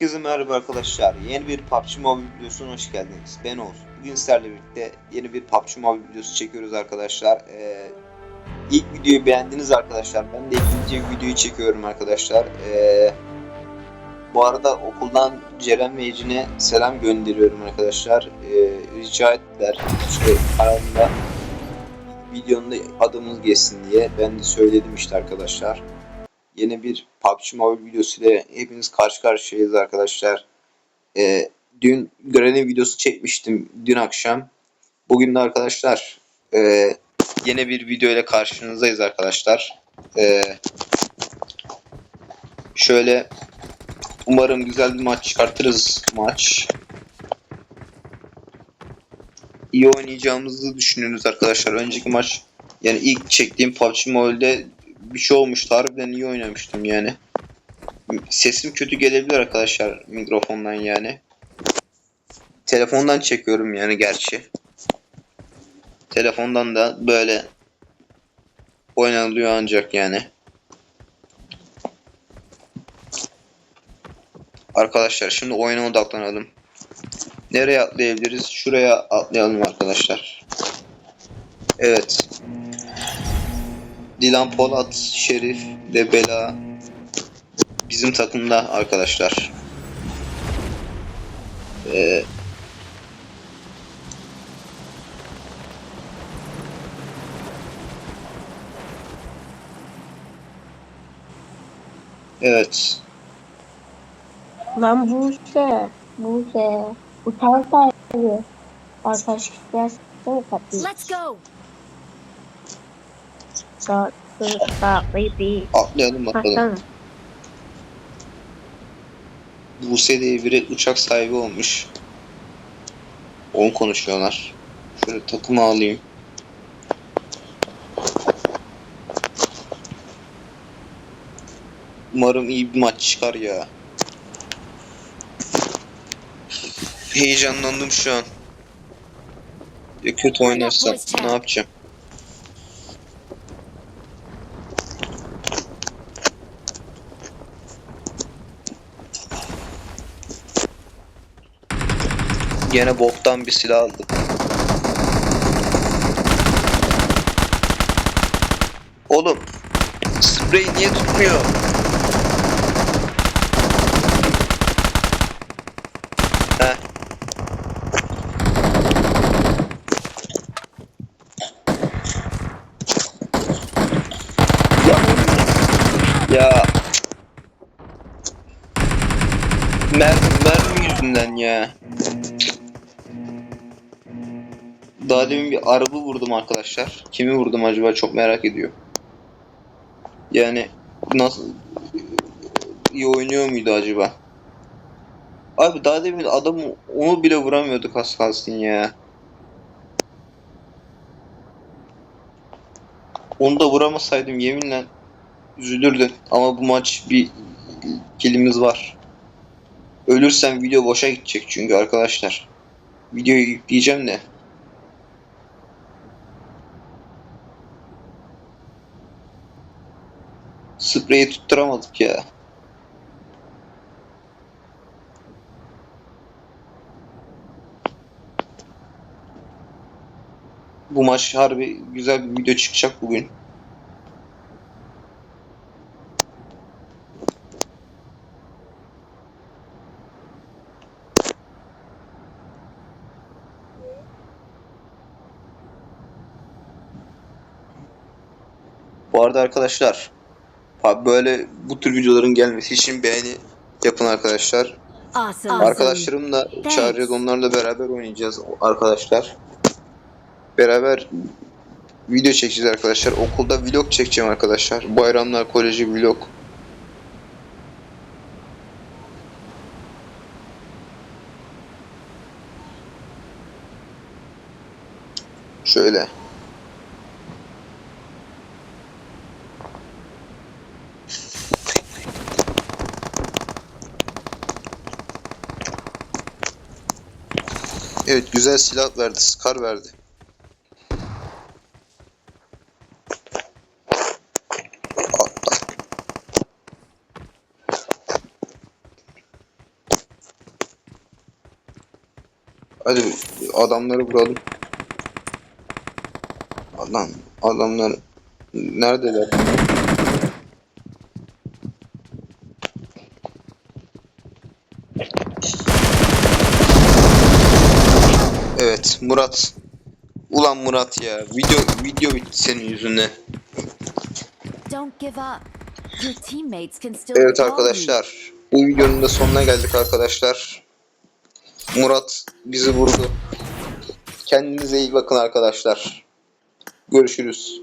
Herkese merhaba arkadaşlar. Yeni bir PUBG Mobile videosuna hoş geldiniz. Ben Oğuz. Bugün sizlerle birlikte yeni bir PUBG Mobile videosu çekiyoruz arkadaşlar. Ee, ilk videoyu beğendiniz arkadaşlar. Ben de ikinci videoyu çekiyorum arkadaşlar. Ee, bu arada okuldan Ceren ve selam gönderiyorum arkadaşlar. Ee, rica ettiler. İşte kanalımda videonun adımız geçsin diye. Ben de söyledim işte arkadaşlar yeni bir PUBG Mobile videosu ile hepiniz karşı karşıyayız arkadaşlar. Ee, dün görev videosu çekmiştim dün akşam. Bugün de arkadaşlar e, yeni bir video ile karşınızdayız arkadaşlar. Ee, şöyle umarım güzel bir maç çıkartırız maç. İyi oynayacağımızı düşünüyoruz arkadaşlar. Önceki maç yani ilk çektiğim PUBG Mobile'de bir şey olmuştu. Harbiden iyi oynamıştım yani. Sesim kötü gelebilir arkadaşlar mikrofondan yani. Telefondan çekiyorum yani gerçi. Telefondan da böyle oynanılıyor ancak yani. Arkadaşlar şimdi oyuna odaklanalım. Nereye atlayabiliriz? Şuraya atlayalım arkadaşlar. Evet. Dilan Polat, Şerif ve Bela bizim takımda arkadaşlar. Ee, evet. Lan Buse, Buse. Uçan sahibi. Arkadaş gelsene kapıyı. Let's go. Sağ, sağ, baby. Atlayalım bakalım. Buse diye biri uçak sahibi olmuş. Onu konuşuyorlar. Şöyle takımı alayım. Umarım iyi bir maç çıkar ya. Heyecanlandım şu an. Ya kötü oynarsam ne yapacağım? Gene boktan bir silah aldım. Oğlum sprey niye tutmuyor? Ya. Ya. Mermi, mermi yüzünden ya. Daha demin bir araba vurdum arkadaşlar. Kimi vurdum acaba çok merak ediyorum. Yani nasıl iyi oynuyor muydu acaba? Abi daha demin adam onu bile vuramıyorduk az kalsın ya. Onu da vuramasaydım yeminle üzülürdüm. Ama bu maç bir kilimiz var. Ölürsem video boşa gidecek çünkü arkadaşlar. Videoyu yükleyeceğim de. Spreyi tutturamadık ya. Bu maç harbi güzel bir video çıkacak bugün. Bu arada arkadaşlar böyle bu tür videoların gelmesi için beğeni yapın arkadaşlar. Awesome. Arkadaşlarım da çağıracağız. Onlarla beraber oynayacağız arkadaşlar. Beraber video çekeceğiz arkadaşlar. Okulda vlog çekeceğim arkadaşlar. Bayramlar koleji vlog. Şöyle. Evet güzel silah verdi. Scar verdi. Hadi adamları vuralım. Adam adamlar neredeler? Evet Murat. Ulan Murat ya. Video video bitti senin yüzünden. Evet arkadaşlar. Bu videonun da sonuna geldik arkadaşlar. Murat bizi vurdu. Kendinize iyi bakın arkadaşlar. Görüşürüz.